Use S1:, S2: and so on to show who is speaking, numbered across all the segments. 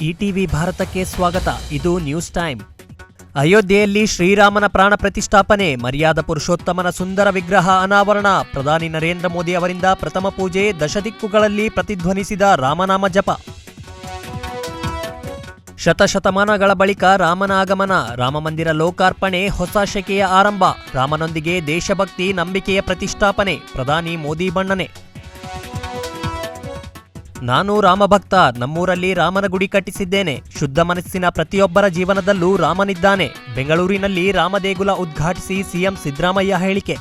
S1: ETV ಭಾರತಕ್ಕೆ ಸ್ವಾಗತ. ಇದು ನ್ಯೂಸ್ ಟೈಮ್. ಅಯೋಧ್ಯೆಯಲ್ಲಿ ಶ್ರೀರಾಮನ ಪ್ರಾಣ ಪ್ರತಿಷ್ಠಾಪನೆ, ಮರ್ಯಾದ ಪುರುಷೋತ್ತಮನ ಸುಂದರ ವಿಗ್ರಹ ಅನಾವರಣ, ಪ್ರಧಾನಿ ನರೇಂದ್ರ ಮೋದಿ ಅವರಿಂದ ಪ್ರಥಮ ಪೂಜೆ, ದಶದಿಕ್ಕುಗಳಲ್ಲಿ ಪ್ರತಿಧ್ವನಿಸಿದ ರಾಮನಾಮ ಜಪ. ಶತಶತಮಾನಗಳ ಬಳಿಕ ರಾಮನ ಆಗಮನ ರಾಮಮಂದಿರ ಲೋಕಾರ್ಪಣೆ, ಹೊಸ ಶಕೆಯ ಆರಂಭ, ರಾಮನೊಂದಿಗೆ ದೇಶಭಕ್ತಿ ನಂಬಿಕೆಯ ಪ್ರತಿಷ್ಠಾಪನೆ, ಪ್ರಧಾನಿ ಮೋದಿ ಬಣ್ಣನೆ. ನಾನು ರಾಮಭಕ್ತ, ನಮ್ಮೂರಲ್ಲಿ ರಾಮನ ಗುಡಿ ಕಟ್ಟಿಸಿದ್ದೇನೆ. ಶುದ್ಧ ಮನಸ್ಸಿನ ಪ್ರತಿಯೊಬ್ಬರ ಜೀವನದಲ್ಲೂ ರಾಮನಿದ್ದಾನೆ. ಬೆಂಗಳೂರಿನಲ್ಲಿ ರಾಮದೇಗುಲ ಉದ್ಘಾಟಿಸಿ ಸಿಎಂ ಸಿದ್ದರಾಮಯ್ಯ ಹೇಳಿಕೆ.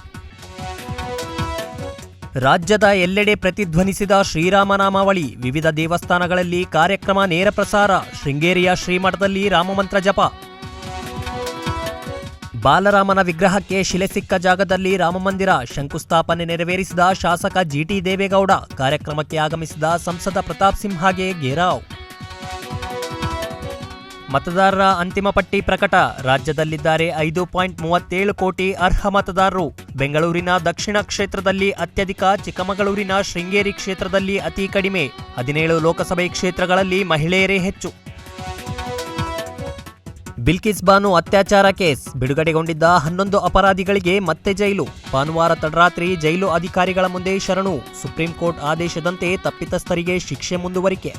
S1: ರಾಜ್ಯದ ಎಲ್ಲೆಡೆ ಪ್ರತಿಧ್ವನಿಸಿದ ಶ್ರೀರಾಮನಾಮಾವಳಿ, ವಿವಿಧ ದೇವಸ್ಥಾನಗಳಲ್ಲಿ ಕಾರ್ಯಕ್ರಮ ನೇರ ಪ್ರಸಾರ, ಶೃಂಗೇರಿಯ ಶ್ರೀಮಠದಲ್ಲಿ ರಾಮಮಂತ್ರ ಜಪ. ಬಾಲರಾಮನ ವಿಗ್ರಹಕ್ಕೆ ಶಿಲೆ ಸಿಕ್ಕ ಜಾಗದಲ್ಲಿ ರಾಮಮಂದಿರ ಶಂಕುಸ್ಥಾಪನೆ ನೆರವೇರಿಸಿದ ಶಾಸಕ ಜಿಟಿ ದೇವೇಗೌಡ, ಕಾರ್ಯಕ್ರಮಕ್ಕೆ ಆಗಮಿಸಿದ ಸಂಸದ ಪ್ರತಾಪ್ ಸಿಂಹಾಗೆ ಘೇರಾವ್ ಮತದಾರರ ಅಂತಿಮ ಪಟ್ಟಿ ಪ್ರಕಟ, ರಾಜ್ಯದಲ್ಲಿದ್ದಾರೆ ಐದು ಪಾಯಿಂಟ್ ಮೂವತ್ತೇಳು ಕೋಟಿ ಅರ್ಹ ಮತದಾರರು. ಬೆಂಗಳೂರಿನ ದಕ್ಷಿಣ ಕ್ಷೇತ್ರದಲ್ಲಿ ಅತ್ಯಧಿಕ, ಚಿಕ್ಕಮಗಳೂರಿನ ಶೃಂಗೇರಿ ಕ್ಷೇತ್ರದಲ್ಲಿ ಅತಿ ಕಡಿಮೆ. ಹದಿನೇಳು ಲೋಕಸಭೆ ಕ್ಷೇತ್ರಗಳಲ್ಲಿ ಮಹಿಳೆಯರೇ ಹೆಚ್ಚು. ಬಿಲ್ಕಿಸ್ ಬಾನು ಅತ್ಯಾಚಾರ ಕೇಸ್. ಬಿಡುಗಡೆಗೊಂಡಿದ್ದ ಹನ್ನೊಂದು ಅಪರಾಧಿಗಳಿಗೆ ಮತ್ತೆ ಜೈಲು. ಭಾನುವಾರ ತಡರಾತ್ರಿ ಜೈಲು ಅಧಿಕಾರಿಗಳ ಮುಂದೆ ಶರಣು. ಸುಪ್ರೀಂ ಕೋರ್ಟ್ ಆದೇಶದಂತೆ ತಪ್ಪಿತಸ್ಥರಿಗೆ ಶಿಕ್ಷೆ ಮುಂದುವರಿಕೆ.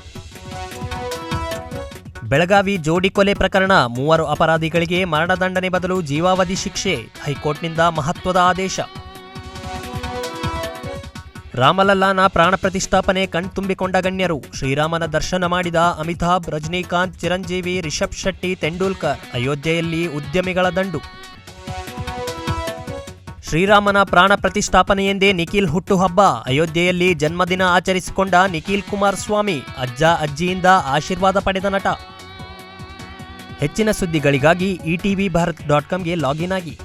S1: ಬೆಳಗಾವಿ ಜೋಡಿ ಕೊಲೆ ಪ್ರಕರಣ. ಮೂವರು ಅಪರಾಧಿಗಳಿಗೆ ಮರಣದಂಡನೆ ಬದಲು ಜೀವಾವಧಿ ಶಿಕ್ಷೆ. ಹೈಕೋರ್ಟ್ನಿಂದ ಮಹತ್ವದ ಆದೇಶ. ರಾಮಲಲ್ಲಾನ ಪ್ರಾಣ ಪ್ರತಿಷ್ಠಾಪನೆ ಕಣ್ತುಂಬಿಕೊಂಡ ಗಣ್ಯರು. ಶ್ರೀರಾಮನ ದರ್ಶನ ಮಾಡಿದ ಅಮಿತಾಬ್, ರಜನಿಕಾಂತ್, ಚಿರಂಜೀವಿ, ರಿಷಬ್ ಶೆಟ್ಟಿ, ತೆಂಡೂಲ್ಕರ್ ಅಯೋಧ್ಯೆಯಲ್ಲಿ ಉದ್ಯಮಿಗಳ ದಂಡು. ಶ್ರೀರಾಮನ ಪ್ರಾಣ ಪ್ರತಿಷ್ಠಾಪನೆಯೆಂದೇ ನಿಖಿಲ್ ಹುಟ್ಟುಹಬ್ಬ. ಅಯೋಧ್ಯೆಯಲ್ಲಿ ಜನ್ಮದಿನ ಆಚರಿಸಿಕೊಂಡ ನಿಖಿಲ್ ಕುಮಾರಸ್ವಾಮಿ ಅಜ್ಜ ಅಜ್ಜಿಯಿಂದ ಆಶೀರ್ವಾದ ಪಡೆದ ನಟ. ಹೆಚ್ಚಿನ ಸುದ್ದಿಗಳಿಗಾಗಿ ಇಟಿವಿ ಭಾರತ್ ಡಾಟ್ ಕಾಮ್ಗೆ ಲಾಗಿನ್ ಆಗಿ.